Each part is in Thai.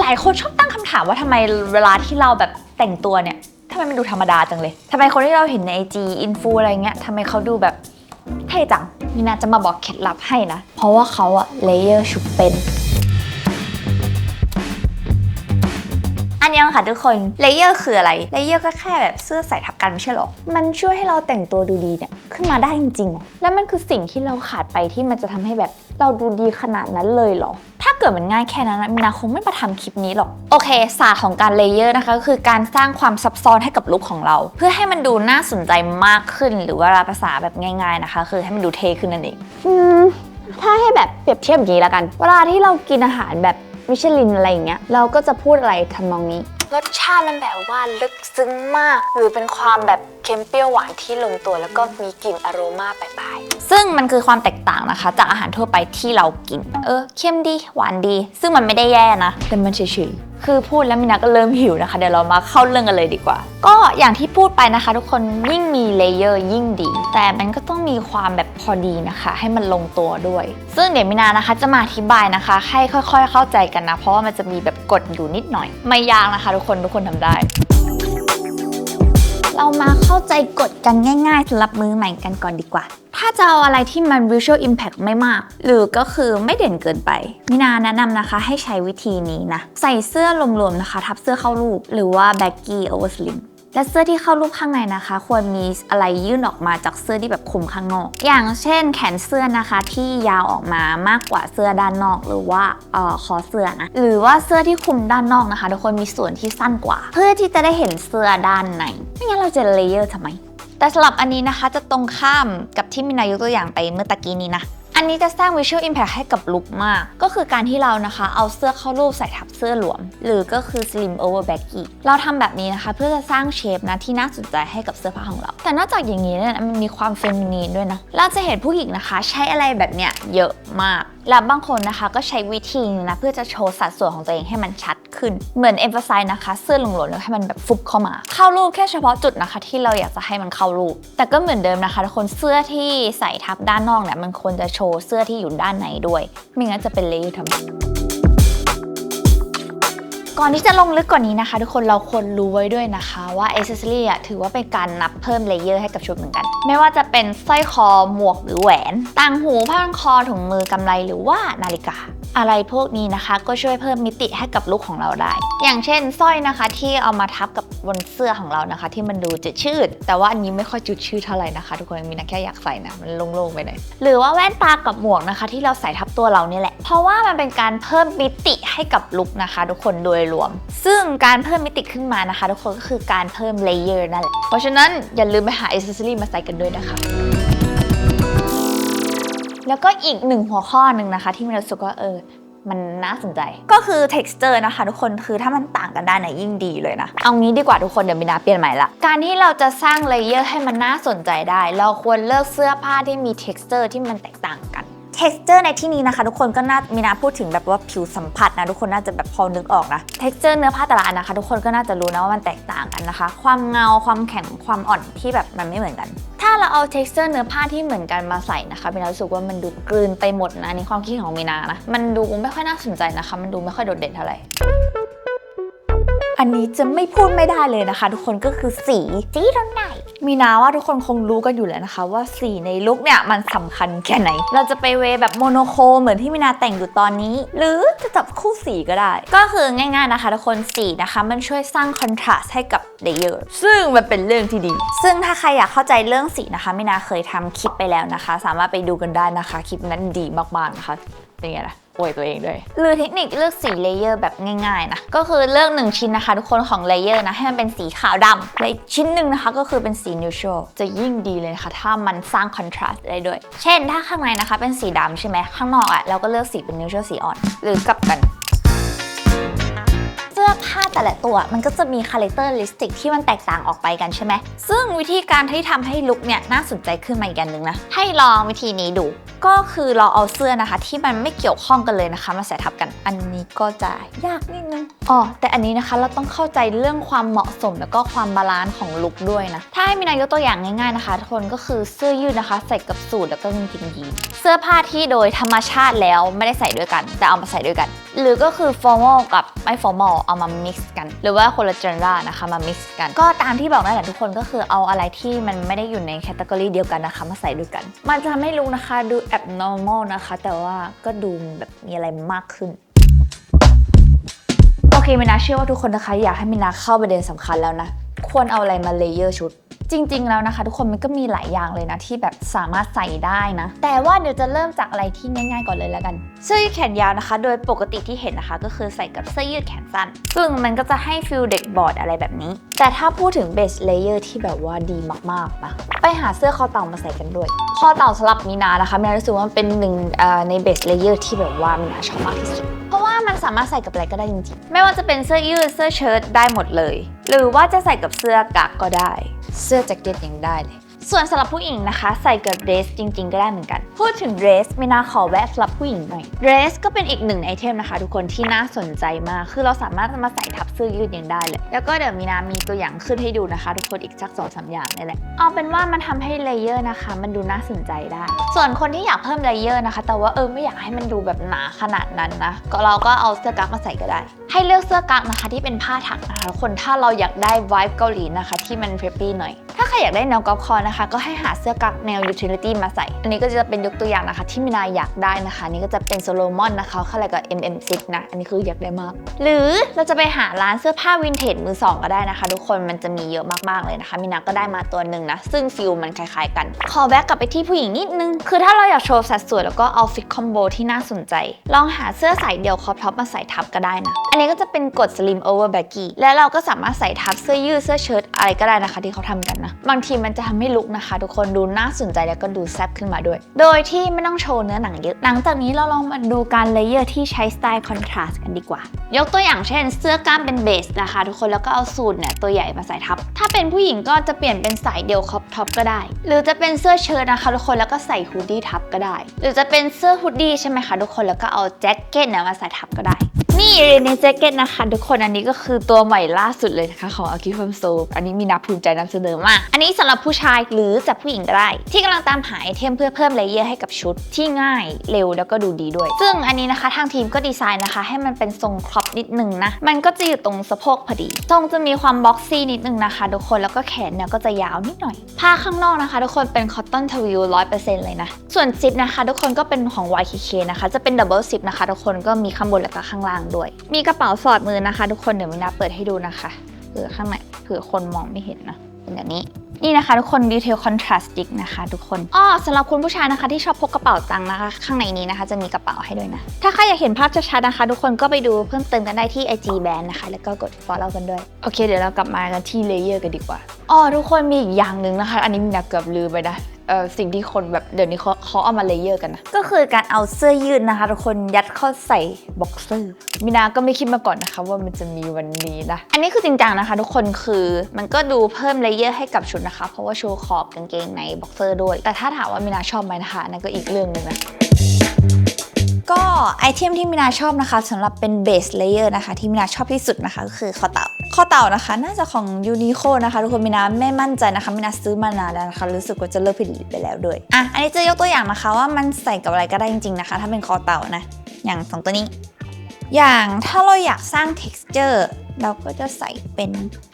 หลายคนชอบตั้งคำถามว่าทำไมเวลาที่เราแบบแต่งตัวเนี่ยทำไมมันดูธรรมดาจังเลยทำไมคนที่เราเห็นในไอจีอินฟูอะไรเงี้ยทำไมเขาดูแบบเท่จังมีนาจะมาบอกเคล็ดลับให้นะ เพราะว่าเขาอะเลเยอร์ชุบเป็น อันยังค่ะทุกคนเลเยอร์คืออะไรเลเยอร์ก็แค่แบบเสื้อใส่ทับกันไม่ใช่หรอ มันช่วยให้เราแต่งตัวดูดีเนี่ยขึ้นมาได้จริงๆหรอแล้วมันคือสิ่งที่เราขาดไปที่มันจะทำให้แบบเราดูดีขนาดนั้นเลยเหรอ เกิดมันง่ายแค่นั้นนะมินาคงไม่มาทำคลิปนี้หรอก โอเคศาสตร์ของการเลเยอร์นะคะก็คือการสร้างความซับซ้อนให้กับลุคของเรา เพื่อให้มันดูน่าสนใจมากขึ้น หรือว่าภาษาแบบง่าย ๆนะคะ คือให้มันดูเท่ขึ้นนั่นเองถ้าให้แบบเปรียบเทียบอย่างนี้แล้วกัน เวลาที่เรากินอาหารแบบมิชลินอะไรอย่างเงี้ยเราก็จะพูดอะไรทำนองนี้ รสชาติมันแบบว่าลึกซึ้งมาก หรือเป็นความแบบเค็มเปรี้ยวหวานที่ลงตัว แล้วก็มีกลิ่นอโรมาปลายๆซึ่งมันคือความแตกต่างนะคะ จากอาหารทั่วไปที่เรากิน เออเค็มดีหวานดี ซึ่งมันไม่ได้แย่นะแต่มันเฉยๆ คือพูดแล้วมินาก็เริ่มหิวนะคะ เดี๋ยวเรามาเข้าเรื่องกันเลยดีกว่า ก็อย่างที่พูดไปนะคะ ทุกคนยิ่งมีเลเยอร์ยิ่งดี แต่มันก็ต้องมีความแบบพอดีนะคะ ให้มันลงตัวด้วย ซึ่งเดี๋ยวมินานะคะจะมาอธิบายนะคะ ให้ค่อยๆ เข้าใจกันนะ เพราะว่ามันจะมีแบบกฎอยู่นิดหน่อย ไม่ยากนะคะ ทุกคนทุกคนทำได้ เรามาเข้าใจกฎกันง่ายๆสำหรับมือใหม่กันก่อนดีกว่า ถ้าจะเอาอะไรที่มัน visual impact ไม่มาก หรือก็คือไม่เด่นเกินไป มินาแนะนำนะคะให้ใช้วิธีนี้นะ ใส่เสื้อรวมๆนะคะ ทับเสื้อเข้ารูป หรือว่า baggy over slim และเสื้อที่เข้ารูปข้างในนะคะ ควรมีอะไรยื่นออกมาจากเสื้อที่แบบคลุมข้างนอก อย่างเช่น แขนเสื้อนะคะที่ยาวออกมามากกว่าเสื้อด้านนอก หรือว่าเออคอเสื้อนะหรือว่าเสื้อที่คลุมด้านนอกนะคะทุกคนมีส่วนที่สั้นกว่า เพื่อที่จะได้เห็นเสื้อด้านในไม่งั้นเราจะเลเยอร์ทำไมแต่สำหรับอันนี้นะคะจะตรงข้ามกับที่มินายกตัวอย่างไปเมื่อตะกี้นี้นะ อันนี้จะสร้าง Visual Impact ให้กับลุคมาก ก็คือการที่เรานะคะ เอาเสื้อเข้ารูปใส่ทับเสื้อหลวม หรือก็คือ Slim Over Baggy เราทำแบบนี้นะคะ เพื่อจะสร้างเชฟนะที่น่าสนใจให้กับเสื้อผ้าของเรา แต่นอกจากอย่างนี้เนี่ยมันมีความเฟมินีนด้วยนะ เราจะเห็นผู้หญิงนะคะ ใช้อะไรแบบเนี้ยเยอะมากและบางคนนะคะก็ใช้วิธีนี้นะเพื่อจะโชว์สัดส่วนของตัวเองให้มันชัดขึ้น เหมือน emphasize นะคะ เสื้อหลวมๆแล้วให้มันแบบฟุบเข้ามา เข้ารูปแค่เฉพาะจุดนะคะ ที่เราอยากจะให้มันเข้ารูป แต่ก็เหมือนเดิมนะคะทุกคนเสื้อที่ใส่ทับด้านนอกเนี่ยมันควรจะโชว์เสื้อที่อยู่ด้านในด้วย ไม่งั้นจะเป็นเลเยอร์ทำไม ก่อนที่จะลงลึกกว่านี้นะคะ ทุกคนเราควรรู้ไว้ด้วยนะคะว่า accessory อะถือว่าเป็นการนับเพิ่มเลเยอร์ให้กับชุดเหมือนกัน ไม่ว่าจะเป็นสร้อยคอหมวกหรือแหวน ต่างหูผ้าพันคอถุงมือกำไรหรือว่านาฬิกา อะไรพวกนี้นะคะ ก็ช่วยเพิ่มมิติให้กับลุคของเราได้ อย่างเช่นสร้อยนะคะที่เอามาทับกับบนเสื้อของเรานะคะ ที่มันดูจืดชืด แต่ว่าอันนี้ไม่ค่อยจืดชืดเท่าไหร่นะคะ ทุกคนมีนะแค่อยากใส่นะมันโล่งๆไปหน่อยหรือว่าแว่นตากับหมวกนะคะ ที่เราใส่ทับตัวเราเนี่ยแหละ เพราะว่ามันเป็นการเพิ่มมิติให้กับลุคนะคะ ทุกคนโดยรวม ซึ่งการเพิ่มมิติขึ้นมานะคะ ทุกคนก็คือการเพิ่มเลเยอร์นั่นแหละ เพราะฉะนั้นอย่าลืมไปหาอิสเซอรี่มาใส่กันด้วยนะคะแล้วก็อีกหนึ่งหัวข้อหนึ่งนะคะ ที่มีรู้สึกว่าเออมันน่าสนใจ ก็คือ texture นะคะทุกคนคือถ้ามันต่างกันได้นี่ยยิ่งดีเลยนะ เอางี้ดีกว่าทุกคนเดี๋ยวมินาเปลี่ยนใหม่ละการที่เราจะสร้างเลเยอร์ให้มันน่าสนใจได้ เราควรเลือกเสื้อผ้าที่มี texture ที่มันแตกต่างกัน texture ในที่นี้นะคะ ทุกคนก็น่ามีนาพูดถึงแบบว่าผิวสัมผัสนะทุกคนน่าจะแบบพอนึกออกนะ texture เนื้อผ้าแต่ละอันนะคะ ทุกคนก็น่าจะรู้นะว่ามันแตกต่างกันนะคะ ความเงาความแข็งความอ่อนที่แบบมันไม่เหมือนกัน ถ้าเราเอา texture เนื้อผ้าที่เหมือนกันมาใส่นะคะมีนารู้สึกว่ามันดูกลืนไปหมดนะอันนี่ความคิดของมีนานะมันดูไม่ค่อยน่าสนใจนะคะ มันดูไม่ค่อยโดดเด่นเท่าไหร่อันนี้จะไม่พูดไม่ได้เลยนะคะ ทุกคนก็คือสีสีตรงไหน มีนาว่าทุกคนคงรู้กันอยู่แล้วนะคะว่าสีในลุคเนี่ยมันสำคัญแค่ไหน เราจะไปเวแบบโมโนโครเหมือนที่มีนาแต่งอยู่ตอนนี้ หรือจะจับคู่สีก็ได้ ก็คือง่ายๆนะคะทุกคนสีนะคะมันช่วยสร้างคอนทราสต์ให้กับเลเยอร์ซึ่งมันเป็นเรื่องที่ดี ซึ่งถ้าใครอยากเข้าใจเรื่องสีนะคะมินาเคยทำคลิปไปแล้วนะคะ สามารถไปดูกันได้นะคะ คลิปนั้นดีมากๆนะคะเป็นไงล่ะ วยตัวเองด้วยหรือเทคนิคเลือกสีเลเยอร์แบบง่ายๆนะก็คือเลือกหนึ่งชิ้นนะคะ ทุกคนของเลเยอร์นะให้มันเป็นสีขาวดำและอีกชิ้นหนึ่งนะคะก็คือเป็นสีนิวทรัลจะยิ่งดีเลยนะคะถ้ามันสร้างคอนทราสต์ได้ด้วย เช่นถ้าข้างในนะคะเป็นสีดำใช่ไหมข้างนอกอะ่ะเราก็เลือกสีเป็นนิวทรัลสีอ่อน หรือกลับกัน ผ้าแต่ละตัวมันก็จะมีคาแรคเตอร์ลิสติกที่มันแตกต่างออกไปกันใช่ไหม ซึ่งวิธีการที่ทำให้ลุคเนี่ยน่าสนใจขึ้นมาอีกอย่างหนึ่งนะ ให้ลองวิธีนี้ดู ก็คือเราเอาเสื้อนะคะ ที่มันไม่เกี่ยวข้องกันเลยนะคะ มาใส่ทับกัน อันนี้ก็จะยากนิดนึง อ๋อ แต่อันนี้นะคะเราต้องเข้าใจเรื่องความเหมาะสมแล้วก็ความบาลานซ์ของลุคด้วยนะ ถ้าให้มีนายกตัวอย่างง่ายๆนะคะทุกคนก็คือเสื้อยืดนะคะ ใส่กับสูทแล้วก็กางเกงยีน เสื้อผ้าที่โดยธรรมชาติแล้วไม่ได้ใส่ด้วยกัน แต่เอามาใส่ด้วยกัน หรือก็คือ formal กับไม่ formal เอามา mix กัน หรือว่าคนละ genre นะคะมา mix กัน ก็ตามที่บอกนั่นแหละทุกคนก็คือเอาอะไรที่มันไม่ได้อยู่ในแคตตากรีเดียวกันนะคะมาใส่ด้วยกัน มันจะทำให้นะคะดู abnormal นะคะ แต่ว่าก็ดูแบบมีอะไรมากขึ้นโอเคมินาเชื่อว่าทุกคนนะคะ อยากให้มินาเข้าประเด็นสำคัญแล้วนะ ควรเอาอะไรมาเลเยอร์ชุด จริง ๆ แล้วนะคะ ทุกคนมันก็มีหลายอย่างเลยนะที่แบบสามารถใส่ได้นะ แต่ว่าเดี๋ยวจะเริ่มจากอะไรที่ง่าย ๆ ก่อนเลยแล้วกัน เสื้อยืดแขนยาวนะคะ โดยปกติที่เห็นนะคะ ก็คือใส่กับเสื้อยืดแขนสั้น ซึ่งมันก็จะให้ฟิลเด็กบอร์ดอะไรแบบนี้ แต่ถ้าพูดถึงเบสเลเยอร์ที่แบบว่าดีมากๆนะไปหาเสื้อคอเต่ามาใส่กันด้วย คอเต่าสลับมีนานะคะมีนารู้สึกว่ามันเป็นหนึ่งในเบสเลเยอร์ที่แบบว่ามีนาชอบมากที่สุด เพราะว่ามันสามารถใส่กับอะไรก็ได้จริงๆ ไม่ว่าจะเป็นเสื้อยืด เสื้อเชิ้ตได้หมดเลย หรือว่าจะใส่กับเสื้อกั๊กก็ได้ เสื้อแจ็คเก็ตยังได้เลย ส่วนสำหรับผู้หญิงนะคะ ใส่กับเดรสจริง ๆ ก็ได้เหมือนกัน พูดถึงเดรสมินาขอแวะสำหรับผู้หญิงหน่อยเดรสก็เป็นอีกหนึ่งไอเทมนะคะ ทุกคนที่น่าสนใจมาก คือเราสามารถมาใส่ทับเสื้อยืดยังได้เลย แล้วก็เดี๋ยวมินามีตัวอย่างขึ้นให้ดูนะคะ ทุกคนอีกสักสองสามอย่างนี่แหละเอาเป็นว่ามันทำให้เลเยอร์นะคะ มันดูน่าสนใจได้ ส่วนคนที่อยากเพิ่มเลเยอร์นะคะ แต่ว่าเออไม่อยากให้มันดูแบบหนาขนาดนั้นนะก็เราก็เอาเสื้อกั๊กมาใส่ก็ได้ ให้เลือกเสื้อกั๊กนะคะที่เป็นผ้าถักนะคะทุกคนถ้าเราอยากได้วายเกาหลีนะคะที่มันเพร p ปี้หน่อย ถ้าใครอยากได้แนวกอล์ฟคอร์นะคะ ก็ให้หาเสื้อกั๊กแนวยูทิลิตี้มาใส่ อันนี้ก็จะเป็นยกตัวอย่างนะคะ ที่มินาอยากได้นะคะ นี่ก็จะเป็นโซโลมอนนะคะเข้าอะไรกับ MM6 นะ อันนี้คืออยากได้มาก หรือเราจะไปหาร้านเสื้อผ้าวินเทจมือสองก็ได้นะคะ ทุกคนมันจะมีเยอะมากๆเลยนะคะมินาก็ได้มาตัวหนึ่งนะซึ่งฟิลมันคล้ายๆกันขอแบ็กลับไปที่ผู้หญิงนิดนึงคือถ้าเราอยากโชว์สัดส่วนแล้วก็เอาฟิตคอมโบที่น่าสนใจ ลองหาเสื้อใส่เดี่ยวคอปท็อปมาใส่ทับก็ได้นะ อันนี้ก็จะเป็นกด slim over baggy และเราก็สามารถใส่ทับเสื้อยืดเสื้อเชิ้ตอะไรก็ได้นะคะ ที่เขาทำกันนะบางทีมันจะทำให้ลุคนะคะ ทุกคนดูน่าสนใจแล้วก็ดูแซ่บขึ้นมาด้วย โดยที่ไม่ต้องโชว์เนื้อหนังเยอะ หลังจากนี้เราลองมาดูการเลเยอร์ที่ใช้สไตล์คอนทราสต์กันดีกว่า ยกตัวอย่างเช่น เสื้อกล้ามเป็นเบสนะคะ ทุกคนแล้วก็เอาสูทเนี่ยตัวใหญ่มาใส่ทับ ถ้าเป็นผู้หญิงก็จะเปลี่ยนเป็นสายเดี่ยวคอปท็อปก็ได้ หรือจะเป็นเสื้อเชิ้ตนะคะ ทุกคนแล้วก็ใส่ฮูดดี้ทับก็ได้ หรือจะเป็นเสื้อฮูดดี้ใช่ไหมคะทุกคนแล้วก็เอาแจ็คเก็ตเนี่ยมาใส่ทับก็ได้ นี่เรนแจ็คเก็ตนะคะทุกคนอันนี้ก็คือตัวใหม่ล่าสุดเลยนะคะของ a k i f i r m s o อันนี้มีนับภูมิใจนำเสนอมาก อันนี้สำหรับผู้ชายหรือจะผู้หญิงก็ได้ ที่กำลังตามหาไอเทมเพื่อเพิ่มเลเยอร์ให้กับชุดที่ง่ายเร็วแล้วก็ดูดีด้วย ซึ่งอันนี้นะคะทางทีมก็ดีไซน์นะคะ ให้มันเป็นทรงครอปนิดนึงนะ มันก็จะอยู่ตรงสะโพกพอดี ทรงจะมีความบ็อกซี่นิดนึงนะคะทุกคนแล้วก็แขนเนี่ยก็จะยาวนิดหน่อย ผ้าข้างนอกนะคะ ทุกคนเป็นคอตตอนทวิลร้อยเปอร์เซ็นต์เลยนะ ส่วนซิปนะคะ ทุกคนก็เป็นของ YKK นะคะ จะเป็นดับเบิลซิปนะคะ ทุกคนก็มีข้างบนแล้วก็ข้างล่างด้วย มีกระเป๋าสอดมือนะคะ ทุกคนเดี๋ยวมินาเปิดให้ดูนะคะเผื่อข้างในเผื่อคนมองไม่เห็นนะเป็นแบบนี้นี่นะคะทุกคนดีเทลคอนทราสติกนะคะทุกคนอ้อสำหรับคุณผู้ชายนะคะที่ชอบพกกระเป๋าตังค์นะคะ ข้างในนี้นะคะจะมีกระเป๋าให้ด้วยนะ ถ้าใครอยากเห็นภาพชัดๆนะคะ ทุกคนก็ไปดูเพิ่มเติมกันได้ที่ IG Band นะคะ แล้วก็กด follow กันด้วย โอเค เดี๋ยวเรากลับมากันที่เลเยอร์กันดีกว่าอ้อทุกคนมีอีกอย่างหนึ่งนะคะ อันนี้มินาเกือบลืมไปนะ เออสิ่งที่คนแบบเดี๋ยวนี้เขาเขาเอามาเลเยอร์กันนะ ก็คือการเอาเสื้อยืดนะคะทุกคนยัดเข้าใส่บ็อกเซอร์มินาก็ไม่คิดมาก่อนนะคะว่ามันจะมีวันนี้นะ อันนี้คือจริงจังนะคะ ทุกคนคือมันก็ดูเพิ่มเลเยอร์ให้กับชุดนะคะ เพราะว่าโชว์ขอบกางเกงในบ็อกเซอร์ด้วย แต่ถ้าถามว่ามินาชอบไหมนะคะนั่นก็อีกเรื่องหนึ่งนะ ก็ไอเทมที่มินาชอบนะคะสำหรับเป็นเบสเลเยอร์นะคะที่มินาชอบที่สุดนะคะก็คือข้อเต่าข้อเต่านะคะ น่าจะของยูนิโคนะคะทุกคนมินาไม่มั่นใจนะคะมินาซื้อมานานแล้วนะคะรู้สึกว่าจะเลิกผลิตไปแล้วด้วยอะอันนี้จะยกตัวอย่างนะคะว่ามันใส่กับอะไรก็ได้จริงๆนะคะ ถ้าเป็นคอเต่านะอย่างสองตัวนี้ อย่างถ้าเราอยากสร้าง texture เราก็จะใส่เป็น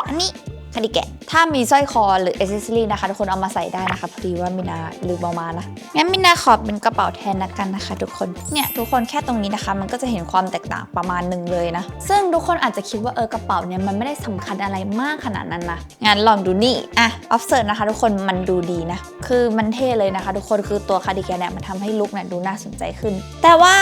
อันนี้ คดิแกนถ้ามีสร้อยคอหรือ accessory นะคะทุกคนเอามาใส่ได้นะคะพอดีว่ามินาลืมเอามานะงั้นมินาขอเป็นกระเป๋าแทนละกันนะคะ ทุกคนเนี่ยทุกคนแค่ตรงนี้นะคะ มันก็จะเห็นความแตกต่างประมาณหนึ่งเลยนะ ซึ่งทุกคนอาจจะคิดว่าเออกระเป๋าเนี่ยมันไม่ได้สำคัญอะไรมากขนาดนั้นนะงั้นลองดูนี่อะ observe นะคะทุกคนมันดูดีนะคือมันเท่เลยนะคะ ทุกคนคือตัวคาดิแกนเนี่ยมันทำให้ลุคเนี่ยดูน่าสนใจขึ้น แต่ว่า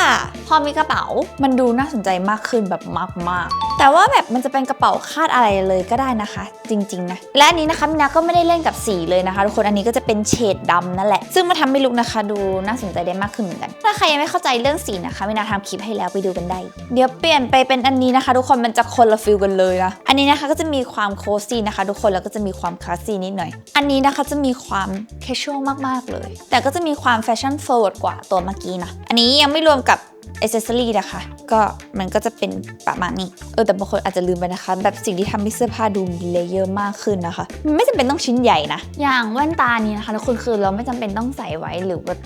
พอมีกระเป๋ามันดูน่าสนใจมากขึ้นแบบมากๆ แต่ว่าแบบมันจะเป็นกระเป๋าคาดอะไรเลยก็ได้นะคะ จริงๆนะและอันนี้นะคะมินาก็ไม่ได้เล่นกับสีเลยนะคะทุกคนอันนี้ก็จะเป็นเฉดดำนั่นแหละ ซึ่งมาทำให้ลุกนะคะ ดูน่าสนใจได้มากขึ้นเหมือนกัน ถ้าใครยังไม่เข้าใจเรื่องสีนะคะมินาทำคลิปให้แล้วไปดูกันได้ เดี๋ยวเปลี่ยนไปเป็นอันนี้นะคะ ทุกคนมันจะคนละฟิลกันเลยนะอันนี้นะคะก็จะมีความโคซี่นะคะ ทุกคนแล้วก็จะมีความคลาสซี่นิดหน่อย อันนี้นะคะจะมีความแคชชวลมากๆเลย แต่ก็จะมีความแฟชั่นโฟร์ดกว่าตัวเมื่อกี้นะอันนี้ยังไม่รวมกับ อ c เซสซอรี่นะคะ ก็มันก็จะเป็นประมาณนี้ เออแต่บางคนอาจจะลืมไปนะคะ แบบสิ่งที่ทำให้เสื้อผ้าดูมีเลเยอร์มากขึ้นนะคะมันไม่จำเป็นต้องชิ้นใหญ่นะ อย่างแว่นตานี้นะคะทุกคนคือเราไม่จำเป็นต้องใส่ไว้หรือแบบ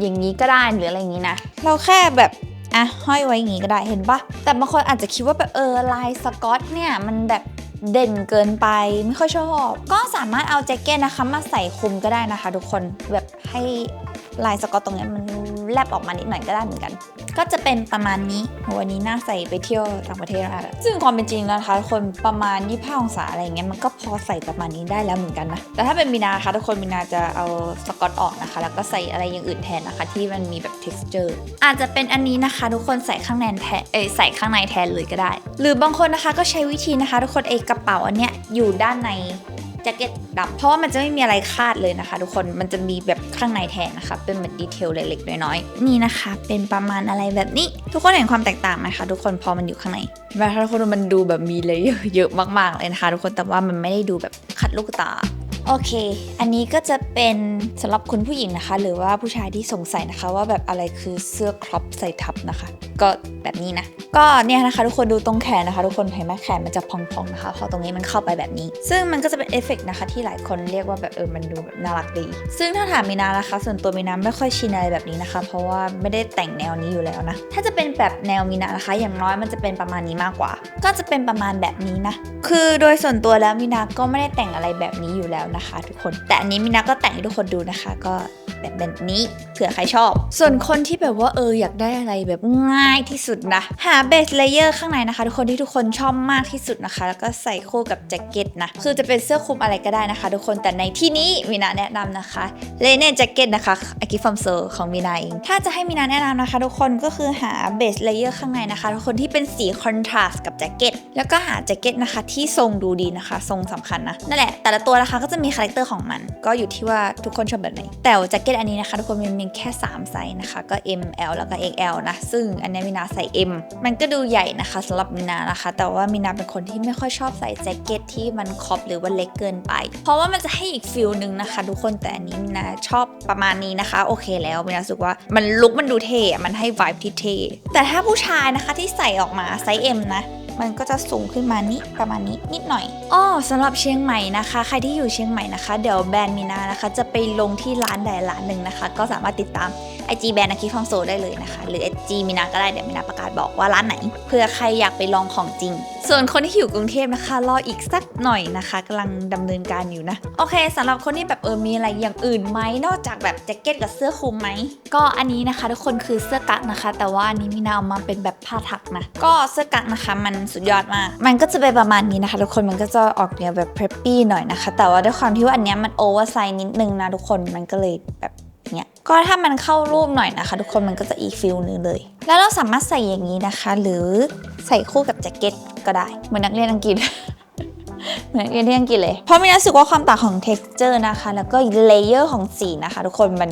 อย่างนี้ก็ได้หรืออะไรอย่างนี้นะ เราแค่แบบอะห้อยไว้อย่างนี้ก็ได้เห็นปะแต่บางคนอาจจะคิดว่าแบบเออลายสกอตเนี่ยมันแบบเด่นเกินไปไม่ค่อยชอบ ก็สามารถเอาแจ็คเก็ตนะคะ มาใส่คลุมก็ได้นะคะ ทุกคนแบบให้ลายสกอตตรงเนี้ยมันแลบออกมานิดหน่อยก็ได้เหมือนกัน ก็จะเป็นประมาณนี้วันนี้น่าใส่ไปเที่ยวต่างประเทศนะคะซึ่งความเป็นจริงนะคะทุกคนประมาณ25องศาอะไรเงี้ยมันก็พอใส่ประมาณนี้ได้แล้วเหมือนกันนะแต่ถ้าเป็นมีนาคะทุกคนมีนาจะเอาสกอตออกนะคะ แล้วก็ใส่อะไรอย่างอื่นแทนนะคะ ที่มันมีแบบ texture อาจจะเป็นอันนี้นะคะ ทุกคนใส่ข้างในแทนเอยใส่ข้างในแทนเลยก็ได้ หรือบางคนนะคะก็ใช้วิธีนะคะ ทุกคนเอกระเป๋าอันเนี้ยอยู่ด้านใน แจ็คเก็ตดำเพราะว่ามันจะไม่มีอะไรคาดเลยนะคะ ทุกคนมันจะมีแบบข้างในแทนนะคะ เป็นเหมือนดีเทลเล็กๆน้อยๆนี่นะคะ เป็นประมาณอะไรแบบนี้ ทุกคนเห็นความแตกต่างไหมคะทุกคนพอมันอยู่ข้างในเวลาทุกคนมันดูแบบมีเลเยอร์เยอะมากๆเลยนะคะ ทุกคนแต่ว่ามันไม่ได้ดูแบบขัดลูกตา โอเค อันนี้ก็จะเป็นสำหรับคุณผู้หญิงนะคะ หรือว่าผู้ชายที่สงสัยนะคะ ว่าแบบอะไรคือเสื้อครอปใส่ทับนะคะ ก็แบบนี้นะ ก็เนี่ยนะคะ ทุกคนดูตรงแขนนะคะ ทุกคนเห็นไหมแขนมันจะพองๆนะคะ พอตรงนี้มันเข้าไปแบบนี้ ซึ่งมันก็จะเป็นเอฟเฟกนะคะที่หลายคนเรียกว่าแบบเออมันดูแบบน่ารักดี ซึ่งถ้าถามมีนานะคะ ส่วนตัวมีนาไม่ค่อยชินอะไรแบบนี้นะคะ เพราะว่าไม่ได้แต่งแนวนี้อยู่แล้วนะ ถ้าจะเป็นแบบแนวมีนานะคะ อย่างน้อยมันจะเป็นประมาณนี้มากกว่า ก็จะเป็นประมาณแบบนี้นะ คือโดยส่วนตัวแล้วมินาก็ไม่ได้แต่งอะไรแบบนี้อยู่แล้วนะคะทุกคน แต่อันนี้มินาก็แต่งให้ทุกคนดูนะคะ ก็แบบแบบนี้เผื่อใครชอบ ส่วนคนที่แบบว่าเอออยากได้อะไรแบบง่ายที่สุดนะ หาเบสเลเยอร์ข้างในนะคะ ทุกคนที่ทุกคนชอบมากที่สุดนะคะ แล้วก็ใส่คู่กับแจ็คเก็ตนะ คือจะเป็นเสื้อคลุมอะไรก็ได้นะคะ ทุกคนแต่ในที่นี้มินาแนะนำนะคะเลเน่แจ็คเก็ตนะคะอากิฟอมเซอร์ของมินาเองถ้าจะให้มินาแนะนำนะคะ ทุกคนก็คือหาเบสเลเยอร์ข้างในนะคะทุกคนที่เป็นสีคอนทราสต์กับแจ็คเก็ตแล้วก็หาแจ็คเก็ตนะคะที่ทรงดูดีนะคะ ทรงสำคัญนะนั่นแหละแต่ละตัวนะคะก็จะมีคาแรคเตอร์ของมัน ก็อยู่ที่ว่าทุกคนชอบแบบไหน แต่แจ็คเก็ตอันนี้นะคะทุกคนมันมีแค่ 3 ไซส์นะคะ ก็ M L แล้วก็ XL นะ ซึ่งอันนี้มินาใส่ M มันก็ดูใหญ่นะคะสำหรับมินานะคะ แต่ว่ามินาเป็นคนที่ไม่ค่อยชอบใส่แจ็คเก็ตที่มันครอบหรือว่าเล็กเกินไป เพราะว่ามันจะให้อีกฟิลหนึ่งนะคะ ทุกคนแต่อันนี้มินาชอบประมาณนี้นะคะ โอเคแล้วมินาสึกว่ามันลุกมันดูเท่มันให้ vibe ที่เท่แต่ถ้าผู้ชายนะคะที่ใส่ออกมาไซส์ M นะ มันก็จะสูงขึ้นมานิประมาณนี้นิดหน่อยอ้อสำหรับเชียงใหม่นะคะ ใครที่อยู่เชียงใหม่นะคะ เดี๋ยวแบรนด์มีนานะคะ จะไปลงที่ร้านใดร้านหนึ่งนะคะ ก็สามารถติดตาม IG แบรนด์อาคิฟองโซได้เลยนะคะ หรือ IG มีนาก็ได้เดี๋ยวมีนาประกาศบอกว่าร้านไหนเพื่อใครอยากไปลองของจริง ส่วนคนที่อยู่กรุงเทพนะคะ รออีกสักหน่อยนะคะกำลังดำเนินการอยู่นะ โอเคสำหรับคนที่แบบเออมีอะไรอย่างอื่นไหมนอกจากแบบแจ็คเก็ตกับเสื้อคลุมไหมก็อันนี้นะคะทุกคนคือเสื้อกั๊กนะคะ แต่ว่าอันนี้มีนาเอามาเป็นแบบผ้าถักนะก็เสื้อกั๊กนะคะ มันสุดยอดมาก มันก็จะเป็นประมาณนี้นะคะ ทุกคนมันก็จะออกแนวแบบเพร p ปี้หน่อยนะคะ แต่ว่าด้วยความที่ว่าอันเนี้ยมันโอเวอร์ไซส์นิดนึงนะทุกคนมันก็เลยแบบ เนี่ยก็ถ้ามันเข้ารูปหน่อยนะคะ ทุกคนมันก็จะอีกฟิลนึงเลย แล้วเราสามารถใส่อย่างนี้นะคะ หรือใส่คู่กับแจ็คเก็ตก็ได้เหมือนนักเรียนอังกฤษเหมือนนักเรียนที่อังกฤษเลย เพราะมีรู้สึกว่าความต่างของ texture นะคะ แล้วก็เลเยอร์ของสีนะคะ ทุกคนมัน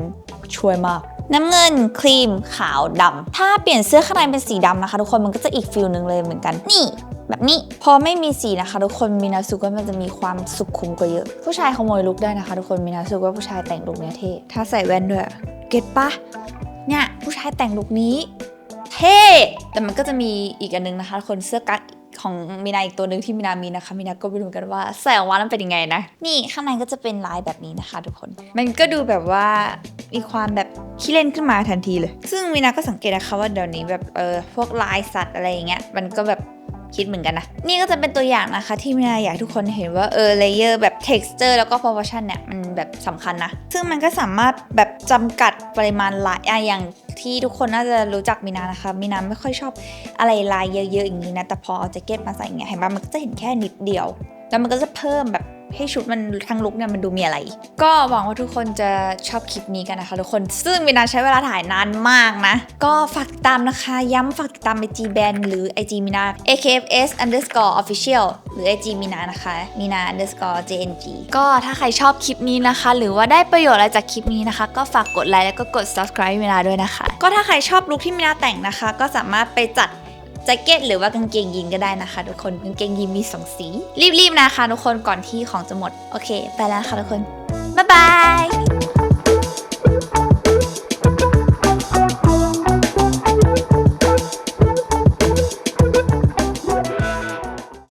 ช่วยมาก น้ำเงินครีมขาวดำถ้าเปลี่ยนเสื้อข้างในเป็นสีดำนะคะ ทุกคนมันก็จะอีกฟิลหนึ่งเลยเหมือนกันนี่แบบนี้พอไม่มีสีนะคะ ทุกคนมีนาสุว่ามันจะมีความสุขุมกว่าเยอะ ผู้ชายขโมยลุกได้นะคะ ทุกคนมีนาสุว่าผู้ชายแต่งลุกเนี้ยเท่ถ้าใส่แว่นด้วยเก็ตปะเนี่ยผู้ชายแต่งลุกนี้เท่แต่มันก็จะมีอีกอันนึงนะคะทุกคนเสื้อกั๊ก ของมีนาอีกตัวหนึ่งที่มีนามีนะคะมีนาก็ไม่รู้เหมือนกันว่าใส่ออกมาแล้วมันเป็นยังไงนะ นี่ข้างในก็จะเป็นลายแบบนี้นะคะ ทุกคน มันก็ดูแบบว่ามีความแบบขี้เล่นขึ้นมาทันทีเลย ซึ่งมีนาก็สังเกตนะคะว่าเดี๋ยวนี้แบบเออพวกลายสัตว์อะไรอย่างเงี้ยมันก็แบบคิดเหมือนกันนะ นี่ก็จะเป็นตัวอย่างนะคะ ที่มินาอยากให้ทุกคนเห็นว่าเออเลเยอร์แบบ texture แล้วก็ proportion เนี่ย มันแบบสำคัญนะ ซึ่งมันก็สามารถแบบจำกัดปริมาณลายอย่าง ที่ทุกคนน่าจะรู้จักมินานะคะมินาไม่ค่อยชอบอะไรลายเยอะๆอย่างนี้นะแต่พอเอาแจ็คเก็ตมาใส่เงี้ยเห็นปะมันก็จะเห็นแค่นิดเดียว แล้วมันก็จะเพิ่มแบบ ให้ชุดมันทั้งลุกเนี่ยมันดูมีอะไร ก็หวังว่าทุกคนจะชอบคลิปนี้กันนะคะทุกคน ซึ่งมินาใช้เวลาถ่ายนานมากนะ ก็ฝากติดตามนะคะ ย้ำฝากติดตาม IG Band หรือ IG มินา AKFS underscore official หรือ IG มินานะคะมินา underscore JNG ก็ถ้าใครชอบคลิปนี้นะคะ หรือว่าได้ประโยชน์อะไรจากคลิปนี้นะคะ ก็ฝากกดไลค์แล้วก็กด subscribe มินาด้วยนะคะ ก็ถ้าใครชอบลุคที่มินาแต่งนะคะ ก็สามารถไปจัด แจ็คเก็ตหรือว่ากางเกงยีนก็ได้นะคะ ทุกคนกางเกงยีนมีสองสี รีบๆนะคะทุกคนก่อนที่ของจะหมด โอเค ไปแล้วค่ะทุกคนบ๊ายบาย